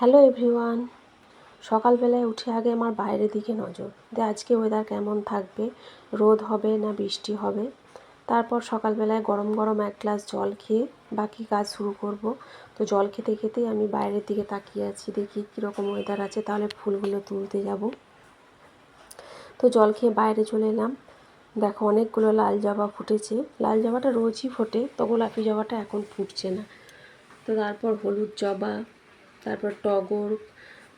Hello everyone. সকালবেলায় উঠে আগে আমার বাইরের দিকে নজর। যে আজকে ওয়েদার কেমন থাকবে? রোদ হবে না বৃষ্টি হবে? তারপর সকালবেলায় গরম গরম এক গ্লাস জল খেয়ে বাকি কাজ শুরু করব। তো জল খেতে খেতেই আমি বাইরের দিকে তাকিয়ে আছি। দেখি কীরকম ওয়েদার আছে, তাহলে ফুলগুলো তুলতে যাব। তো জল খেয়ে বাইরে চলে এলাম। দেখো অনেকগুলো লাল জবা ফুটেছে। লাল জবাটা রোজই ফোটে তো গোলাপি জবাটা এখন ফুটছে না। তো তারপর হলুদ জবা তারপর টগর,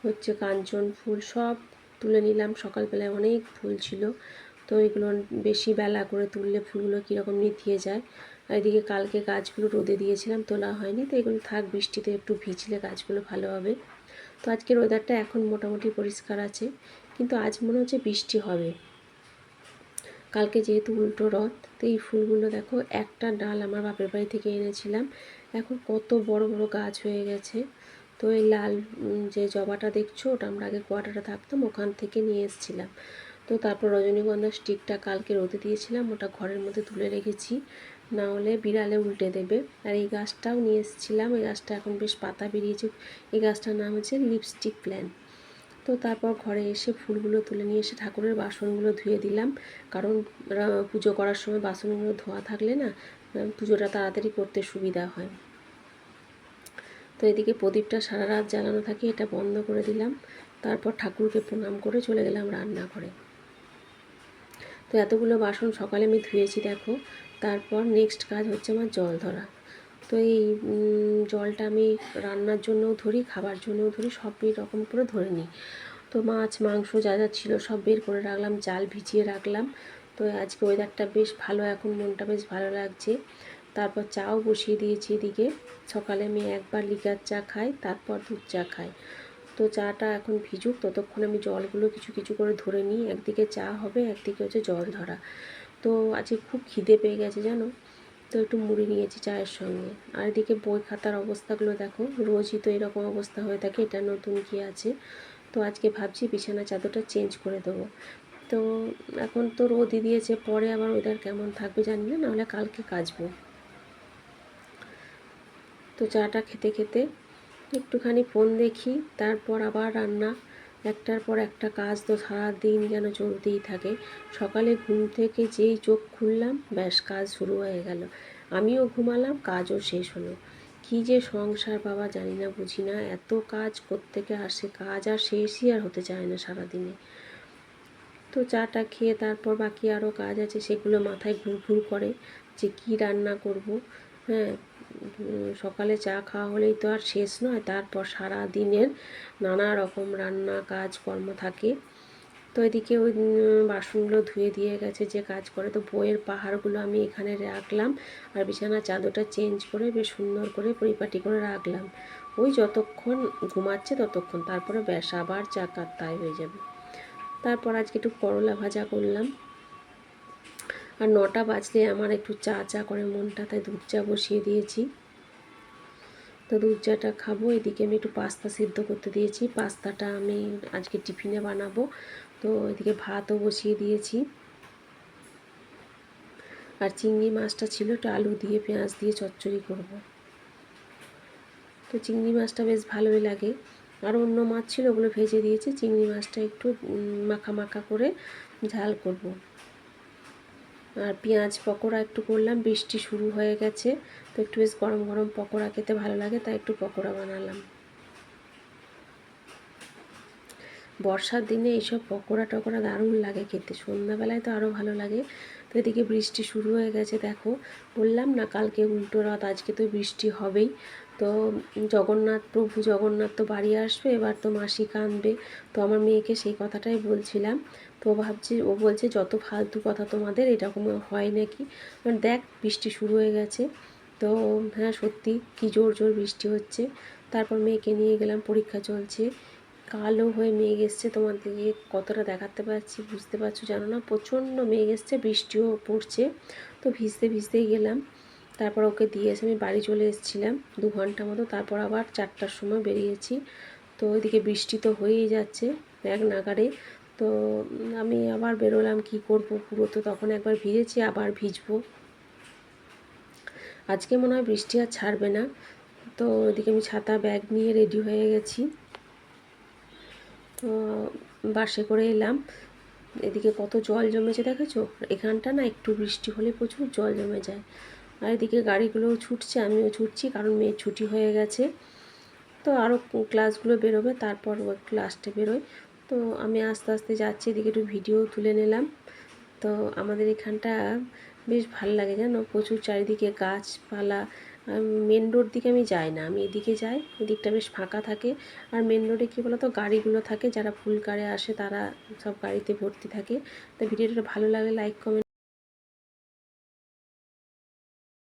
হচ্ছে কাঞ্চন ফুল সব তুলে নিলাম। সকালবেলায় অনেক ফুল ছিল। তো এগুলো বেশি বেলা করে তুললে ফুলগুলো কীরকম নিতিয়ে যায়। আর এদিকে কালকে গাছগুলো রোদে দিয়েছিলাম, তোলা হয়নি। তো এগুলো থাক, বৃষ্টিতে একটু ভিজলে গাছগুলো ভালো হবে। তো আজকের ওয়েদারটা এখন মোটামুটি পরিষ্কার আছে। কিন্তু আজ মনে হচ্ছে বৃষ্টি হবে। কালকে যেহেতু উল্টো রথ, তো এই ফুলগুলো দেখো, একটা ডাল আমার বাপের বাড়ি থেকে এনেছিলাম। এখন কত বড় বড় গাছ হয়ে গেছে। তো এই লাল যে জবাটা দেখছ, ওটা আমরা আগে কোয়ার্টারে থাকতাম, ওখান থেকে নিয়ে এসেছিলাম। তো তারপর রজনীগন্ধা স্টিকটা কালকে রোদে দিয়েছিলাম, ওটা ঘরের মধ্যে তুলে রেখেছি। না হলে বিড়ালে উল্টে দেবে। আর এই গাছটাও নিয়ে এসেছিলাম, এই গাছটা এখন বেশ পাতা বেরিয়েছে। এই গাছটার নাম হচ্ছে লিপস্টিক প্ল্যান তো তারপর ঘরে এসে ফুলগুলো তুলে নিয়ে এসে ঠাকুরের বাসনগুলো ধুয়ে দিলাম। কারণ পুজো করার সময় বাসনগুলো ধোয়া থাকলে না পুজোটা তাড়াতাড়ি করতে সুবিধা হয়। তো এদিকে প্রদীপটা সারা রাত জ্বালানো থাকে, এটা বন্ধ করে দিলাম। তারপর ঠাকুরকে প্রণাম করে চলে গেলাম রান্নাঘরে। তো এতগুলো বাসন সকালে আমি ধুয়েছি, দেখো। তারপর নেক্সট কাজ হচ্ছে আমার জল ধরা। তো এই জলটা আমি রান্নার জন্যও ধরি, খাবার জন্যও ধরি, সবই রকম করে ধরে নিই। তো মাছ, মাংস যা যা ছিল সব বের করে রাখলাম, জাল ভিজিয়ে রাখলাম। তো আজকে ওয়েদারটা বেশ ভালো, এখন মনটা বেশ ভালো লাগছে। তারপর চাও বসিয়ে দিয়েছি এদিকে। সকালে আমি একবার লিকার চা খাই তারপর দুধ চা খাই তো চাটা এখন ভিজুক, ততক্ষণ আমি জলগুলো কিছু কিছু করে ধরে নিই। একদিকে চা হবে, একদিকে হচ্ছে জল ধরা। তো আজকে খুব খিদে পেয়ে গেছে, জানো? তো একটু মুড়ি নিয়েছি চায়ের সঙ্গে। আর এদিকে বই খাতার অবস্থাগুলো দেখো, রোজই তো এরকম অবস্থা হয়ে থাকে, এটা নতুন কি আছে? তো আজকে ভাবছি বিছানা চাদরটা চেঞ্জ করে দেবো। তো এখন তো রোদই দিয়েছে, পরে আবার ওয়েদার কেমন থাকবে জানি না, নাহলে কালকে কাচবো। তো চাটা খেতে খেতে একটুখানি ফোন দেখি, তারপর আবার রান্না। একটার পর একটা কাজ তো সারাদিন যেন চলতেই থাকে। সকালে ঘুম থেকে যেই চোখ খুললাম, ব্যাস কাজ শুরু হয়ে গেল। আমিও ঘুমালাম, কাজও শেষ হলো। কী যে সংসার বাবা জানি না, বুঝি না। এত কাজ কোত্থেকে আসে, কাজ আর শেষই আর হতে চায় না সারাদিনে। তো চাটা খেয়ে তারপর বাকি আরও কাজ আছে, সেগুলো মাথায় ঘুর ঘুর করে যে কী রান্না করব হ্যাঁ। সকালে চা খাওয়া হলেই তো আর শেষ নয়, তারপর সারা দিনের নানা রকম রান্না, কাজকর্ম থাকে। তো এদিকে ওই বাসনগুলো ধুয়ে দিয়ে গেছে, যে কাজ করে, তো বইয়ের পাহাড়গুলো আমি এখানে রাখলাম আর বিছানা চাদরটা চেঞ্জ করে বেশ সুন্দর করে পরিপাটি করে রাখলাম। ওই যতক্ষণ ঘুমাচ্ছে ততক্ষণ, তারপরে ব্যাস আবার চাকার তাই হয়ে যাবে। তারপর আজকে একটু করলা ভাজা করলাম। আর নটা বাজলে আমার একটু চা চা করে মনটা, তাই দুধ চা বসিয়ে দিয়েছি। তো দুধ চাটা খাব, এদিকে আমি একটু পাস্তা সিদ্ধ করতে দিয়েছি। পাস্তাটা আমি আজকে টিফিনে বানাবো। তো এদিকে ভাতও বসিয়ে দিয়েছি। আর চিংড়ি মাছটা ছিল, একটু আলু দিয়ে, পেঁয়াজ দিয়ে চচ্চড়ি করব। তো চিংড়ি মাছটা বেশ ভালোই লাগে। আর অন্য মাছ ছিল, ওগুলো ভেজে দিয়েছি। চিংড়ি মাছটা একটু মাখা মাখা করে ঝাল করব। আর পেঁয়াজ পকোড়া একটু করলাম, বৃষ্টি শুরু হয়ে গেছে, তো একটু বেশ গরম গরম পকোড়া খেতে ভালো লাগে, তাই একটু পকোড়া বানালাম। বর্ষার দিনে এইসব পকোড়া টকোড়া দারুণ লাগে খেতে, সন্ধ্যাবেলায় তো আরও ভালো লাগে। তো এদিকে বৃষ্টি শুরু হয়ে গেছে, দেখো, বললাম না কালকে উল্টো রাত আজকে তো বৃষ্টি হবেই। তো জগন্নাথ, প্রভু জগন্নাথ তো বাড়ি আসবে, এবার তো মাসি কাঁদবে তো আমার মেয়েকে সেই কথাটাই বলছিলাম। তো ভাবছি, ও বলছে, যত ফালতু কথা তোমাদের, এরকম হয় নাকি? মানে দেখ, বৃষ্টি শুরু হয়ে গেছে। তো হ্যাঁ সত্যি কি জোর জোর বৃষ্টি হচ্ছে। তারপর মেয়েকে নিয়ে গেলাম, পরীক্ষা চলছে। কালো হয়ে মেঘ এসছে তোমাদেরকে কতটা দেখাতে পারছি বুঝতে পারছ জানো না? প্রচণ্ড মেঘ এসছে, বৃষ্টিও পড়ছে। তো ভিজতে ভিজতেই গেলাম। তারপর ওকে দিয়ে এসে আমি বাড়ি চলে এসেছিলাম দু ঘণ্টা মতো। তারপর আবার চারটার সময় বেরিয়েছি। তো ওইদিকে বৃষ্টি তো হয়েই যাচ্ছে এক নাগারে তো আমি আবার বেরোলাম, কি করব পুরো তো তখন একবার ভিজেছি, আবার ভিজবো। আজকে মনে হয় বৃষ্টি আর ছাড়বে না। তো ওইদিকে আমি ছাতা, ব্যাগ নিয়ে রেডি হয়ে গেছি। তো বাসে করে এলাম। এদিকে কত জল জমেছে দেখেছ? এখানটা না একটু বৃষ্টি হলে প্রচুর জল জমে যায়। আর এদিকে গাড়িগুলোও ছুটছে, আমিও ছুটছি কারণ মেয়ের ছুটি হয়ে গেছে। তো আরও ক্লাসগুলো বেরোবে, তারপর একটু বেরোয়। তো আমি আস্তে আস্তে যাচ্ছি, এদিকে একটু ভিডিও তুলে নিলাম। তো আমাদের এখানটা বেশ ভালো লাগে জানো, প্রচুর চারিদিকে গাছপালা। মেন রোড দিকে আমি যাই না, আমি এদিকে যাই, এদিকটা বেশ ফাঁকা থাকে। আর মেন রোডে কী বলো তো গাড়িগুলো থাকে, যারা ফুল কারে আসে তারা সব গাড়িতে ভর্তি থাকে। তো ভিডিওটা ভালো লাগলে লাইক কমেন্ট